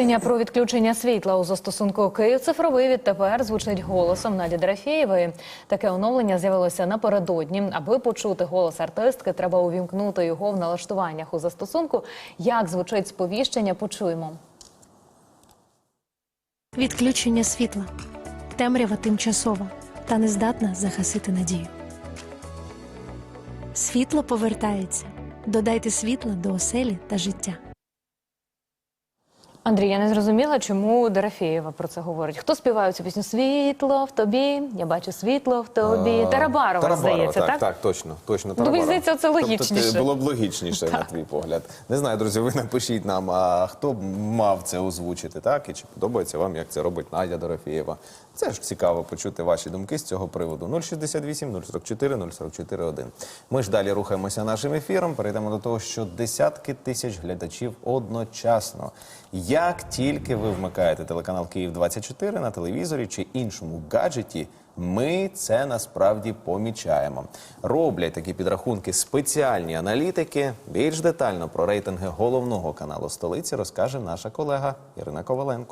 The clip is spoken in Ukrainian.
Рішення про відключення світла у застосунку Київ цифровий відтепер звучить голосом Наді Дорофєєвої. Таке оновлення з'явилося напередодні. Аби почути голос артистки, треба увімкнути його в налаштуваннях у застосунку. Як звучить сповіщення, почуємо. Відключення світла. Темрява тимчасова та не здатна надію. Світло повертається. Додайте світла до оселі та життя. Андрій, я не зрозуміла, чому Дорофєєва про це говорить. Хто співає цю пісню? Світло в тобі. Я бачу світло в тобі. А, Тарабарова, здається, так? так? Так, точно, точно Ну, Тарабарова. мені здається, це Тобто, логічніше. це було б логічніше, на твій погляд. Не знаю, друзі, ви напишіть нам, а хто б мав це озвучити, так? І чи подобається вам, як це робить Надя Дорофєєва. Це ж цікаво почути ваші думки з цього приводу. 068 044 044 1. Ми ж далі рухаємося нашим ефіром. Перейдемо до того, що десятки тисяч глядачів одночасно. Як тільки ви вмикаєте телеканал Київ 24 на телевізорі чи іншому гаджеті, ми це насправді помічаємо. Роблять такі підрахунки спеціальні аналітики. Більш детально про рейтинги головного каналу столиці розкаже наша колега Ірина Коваленко.